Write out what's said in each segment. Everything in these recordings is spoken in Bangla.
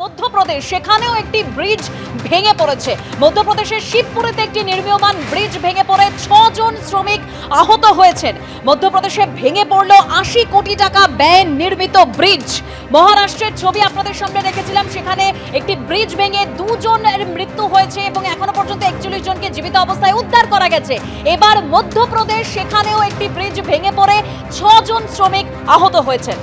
মধ্যপ্রদেশ, সেখানেও একটি ব্রিজ ভেঙে পড়েছে। মধ্যপ্রদেশের শিবপুরেতে একটি নির্মীয়মান ব্রিজ ভেঙে পড়ে, ছজন শ্রমিক আহত হয়েছেন। মধ্যপ্রদেশে ভেঙে পড়ল আশি কোটি টাকা ব্যয় নির্মিত ব্রিজ। মহারাষ্ট্রের ছবি আপনাদের সামনে রেখেছিলাম, সেখানে একটি ব্রিজ ভেঙে দুজনের মৃত্যু হয়েছে এবং এখনও পর্যন্ত একচল্লিশ জনকে জীবিত অবস্থায় উদ্ধার করা গেছে। এবার মধ্যপ্রদেশ, সেখানেও একটি ব্রিজ ভেঙে পড়ে, ছজন শ্রমিক আহত হয়েছেন।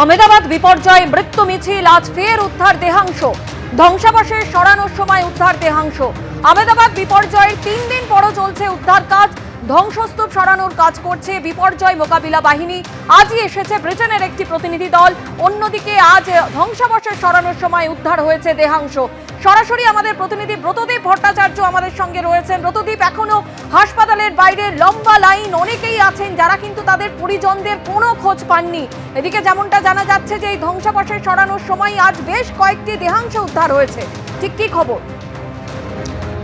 আহমেদাবাদ বিপর্যয়ে মৃত্যু মিছিল আজ ফের উদ্ধার দেহাংশ। ধ্বংসাবশেষ সরানোর সময় উদ্ধার দেহাংশ। আহমেদাবাদ বিপর্যয়ের তিন দিন পরও চলছে উদ্ধার কাজ। ধ্বংসস্তূপ সরানোর কাজ করছে বিপর্যয় মোকাবিলা বাহিনী। আজই এসেছে ব্রিটেনের একটি প্রতিনিধি দল। অন্যদিকে আজ ধ্বংসাবশেষ সরানোর সময় উদ্ধার হয়েছে দেহাংশ। সরাসরি আমাদের প্রতিনিধি ব্রতদীপ ভট্টাচার্য আমাদের সঙ্গে রয়েছেন। ব্রতদীপ, এখনও হাসপাতালের বাইরে লম্বা লাইন অনেকেই আছেন যারা কিন্তু তাদের পরিজনদের কোনো খোঁজ পাননি। এদিকে যেমনটা জানা যাচ্ছে যে এই ধ্বংসাবশেষ সরানোর সময় আজ বেশ কয়েকটি দেহাংশ উদ্ধার হয়েছে। ঠিক কি খবর?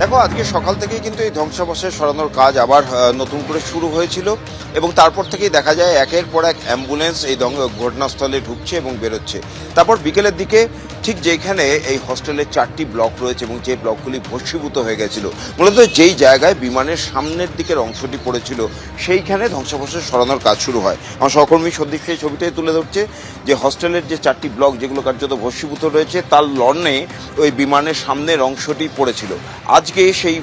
দেখো, আজকে সকাল থেকেই কিন্তু এই ধ্বংসাবশেষ সরানোর কাজ আবার নতুন করে শুরু হয়েছিল এবং তারপর থেকেই দেখা যায় একের পর এক অ্যাম্বুলেন্স এই ঘটনাস্থলে ঢুকছে এবং বেরোচ্ছে। তারপর বিকেলের দিকে ঠিক যেখানে এই হস্টেলের চারটি ব্লক রয়েছে এবং যে ব্লকগুলি ভস্মীভূত হয়ে গেছিল, মূলত যেই জায়গায় বিমানের সামনের দিকের অংশটি পড়েছিল, সেইখানে ধ্বংসাবশেষ সরানোর কাজ শুরু হয়। আমার সহকর্মী সন্দীপ সেই ছবিটাই তুলে ধরছে যে হস্টেলের যে চারটি ব্লক যেগুলো কার্যত ভস্মীভূত রয়েছে, তার লর্নে ওই বিমানের সামনের অংশটি পড়েছিল। আজকে সেই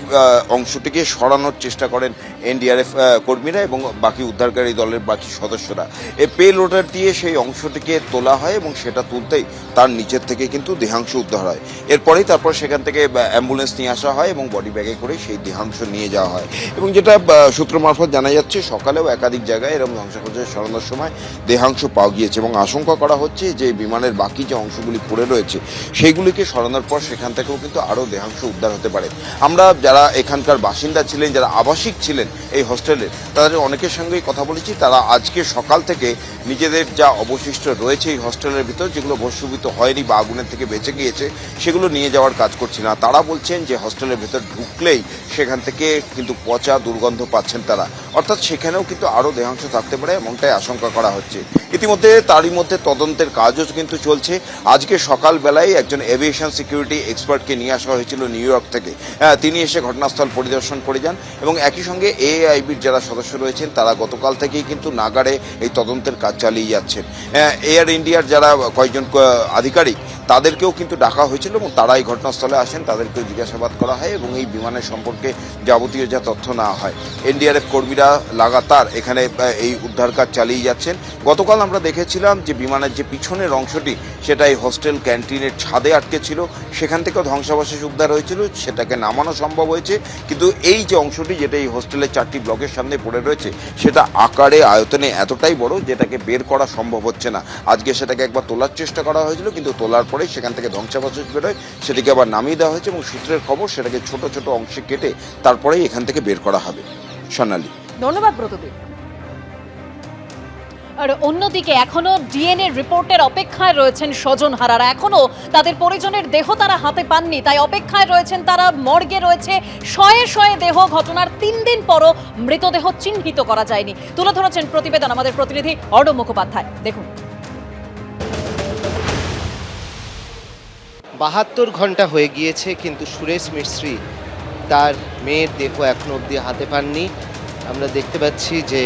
অংশটিকে সরানোর চেষ্টা করেন এনডিআরএফ কর্মীরা এবং বাকি উদ্ধারকারী দলের বাকি সদস্যরা। এই পে লোডার দিয়ে সেই অংশটিকে তোলা হয় এবং সেটা তুলতেই তার নিচের থেকে কিন্তু দেহাংশ উদ্ধার হয়। এরপরেই তারপর সেখান থেকে অ্যাম্বুলেন্স নিয়ে আসা হয় এবং বডি ব্যাগে করে সেই দেহাংশ নিয়ে যাওয়া হয়। এবং যেটা সূত্র মারফত জানা যাচ্ছে, সকালেও একাধিক জায়গায় এরকম ধ্বংসাবশেষ সরানোর সময় দেহাংশ পাওয়া গিয়েছে এবং আশঙ্কা করা হচ্ছে যে বিমানের বাকি যে অংশগুলি পড়ে রয়েছে, সেইগুলিকে সরানোর পর সেখান থেকেও কিন্তু আরও দেহাংশ উদ্ধার হতে পারে। আমরা যারা এখানকার বাসিন্দা ছিলেন, যারা আবাসিক ছিলেন এই হোস্টেলের তাদের অনেকের সঙ্গেই কথা বলেছি। তারা আজকে সকাল থেকে নিজেদের যা অবশিষ্ট রয়েছে এই হোস্টেলের ভিতর, যেগুলো ভস্মীভূত হয়নি বা আগুনের থেকে বেঁচে গিয়েছে সেগুলো নিয়ে যাওয়ার কাজ করছে না। তারা বলছেন যে হস্টেলের ভেতর ঢুকলেই সেখান থেকে কিন্তু পচা দুর্গন্ধ পাচ্ছেন তারা। অর্থাৎ সেখানেও কিন্তু আরও দেহাংশ থাকতে পারে এমনটাই আশঙ্কা করা হচ্ছে। ইতিমধ্যে তারই মধ্যে তদন্তের কাজও কিন্তু চলছে। আজকে সকালবেলায় একজন এভিয়েশন সিকিউরিটি এক্সপার্টকে নিয়ে আসা হয়েছিল নিউ ইয়র্ক থেকে। হ্যাঁ, তিনি এসে ঘটনাস্থল পরিদর্শন করে যান এবং একই সঙ্গে এআইবির যারা সদস্য রয়েছেন তারা গতকাল থেকেই কিন্তু নাগাড়ে এই তদন্তের কাজ চালিয়ে যাচ্ছেন। এয়ার ইন্ডিয়ার যারা কয়েকজন আধিকারিক তাদেরকেও কিন্তু ডাকা হয়েছিল এবং তারা এই ঘটনাস্থলে আসেন, তাদেরকেও জিজ্ঞাসাবাদ করা হয় এবং এই বিমানের সম্পর্কে যাবতীয় যা তথ্য নেওয়া হয়। এনডিআরএফ কর্মীরা লাগাতার এখানে এই উদ্ধার কাজ চালিয়ে যাচ্ছেন। গতকাল আমরা দেখেছিলাম যে বিমানের যে পিছনের অংশটি সেটা এই হোস্টেল ক্যান্টিনের ছাদে আটকে ছিল। সেখান থেকেও ধ্বংসাবশেষ উদ্ধার হয়েছিল, সেটাকে নামানো সম্ভব হয়েছে। কিন্তু এই যে অংশটি, যেটা এই হোস্টেলের চারটি ব্লকের সামনে পড়ে রয়েছে, সেটা আকারে, আয়তনে এতটাই বড়, যেটাকে বের করা সম্ভব হচ্ছে না। আজকে সেটাকে একবার তোলার চেষ্টা করা হয়েছিল, কিন্তু তোলার পরে সেখান থেকে ধ্বংসাবশেষ বেরোয়। সেটিকে আবার নামিয়ে দেওয়া হয়েছে এবং সূত্রের খবর সেটাকে ছোট ছোট অংশে কেটে তারপরেই এখান থেকে বের করা হবে। সোনালী। ধন্যবাদ ব্রতদীপ। আর অন্যদিকে এখনও ডিএনএ রিপোর্টের অপেক্ষায় রয়েছেন স্বজন হারারা। এখনও তাদের পরিজনের দেহ তারা হাতে পাননি, তাই অপেক্ষায় রয়েছেন তারা মর্গে রয়েছে শয়ে শয়ে দেহ। ঘটনার তিন দিন পরও মৃতদেহ চিহ্নিত করা যায়নি। তুলে ধরেছেন প্রতিবেদন আমাদের প্রতিনিধি অর্ণব মুখোপাধ্যায়। দেখুন। বাহাত্তর ঘন্টা হয়ে গিয়েছে কিন্তু সুরেশ মিস্ত্রি তার মেয়ের দেহ এখনো অবধি হাতে পাননি আমরা দেখতে পাচ্ছি যে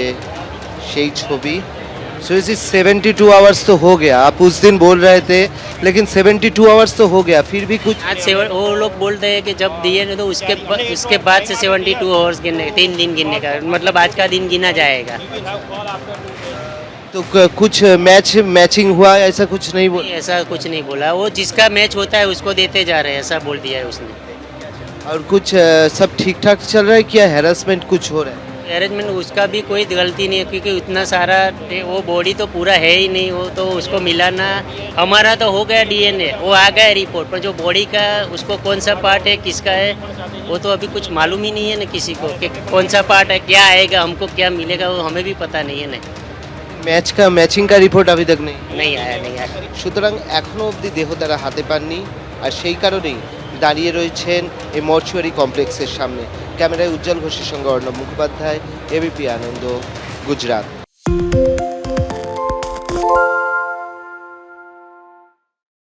সেই ছবি Suresh ji seventy two hours तो हो गया आप उस दिन बोल रहे थे लेकिन सेवेंटी टू आवर्स तो हो गया फिर भी कुछ आज सेवन वो लोग बोलते हैं कि जब दिए ना तो उसके ब- उसके बाद से सेवेंटी टू आवर्स गिनने तीन दिन गिनने का मतलब आज का दिन गिना जाएगा तो कुछ मैच मैचिंग हुआ ऐसा कुछ नहीं बोला ऐसा कुछ नहीं बोला। वो जिसका मैच होता है उसको देते जा रहे हैं ऐसा बोल दिया है उसने। और कुछ सब ठीक ठाक चल रहा है क्या? हेरासमेंट कुछ हो रहा है? अरेंजमेंट उसका भी कोई गलती नहीं है क्योंकि उतना सारा वो बॉडी तो पूरा है ही नहीं वो तो उसको मिलाना हमारा तो हो गया डीएनए वो आ गया रिपोर्ट पर जो बॉडी का उसको कौन सा पार्ट है किसका है वो तो अभी कुछ मालूम ही नहीं है ना किसी को कि कौन सा पार्ट है क्या आएगा हमको क्या मिलेगा वो हमें भी पता नहीं है ना। ম্যাচ কা ম্যাচিং কা রিপোর্ট अभी तक নেই নেই আয়া নেই আয়া সুতরাং এখনও অবধি দেহ তারা হাতে পাননি আর সেই কারণেই দাঁড়িয়ে রয়েছেন এই মর্চুয়ারি কমপ্লেক্সের সামনে ক্যামেরায় উজ্জ্বল ঘোষের সঙ্গে অর্ণব মুখোপাধ্যায় এবিপি আনন্দ গুজরাট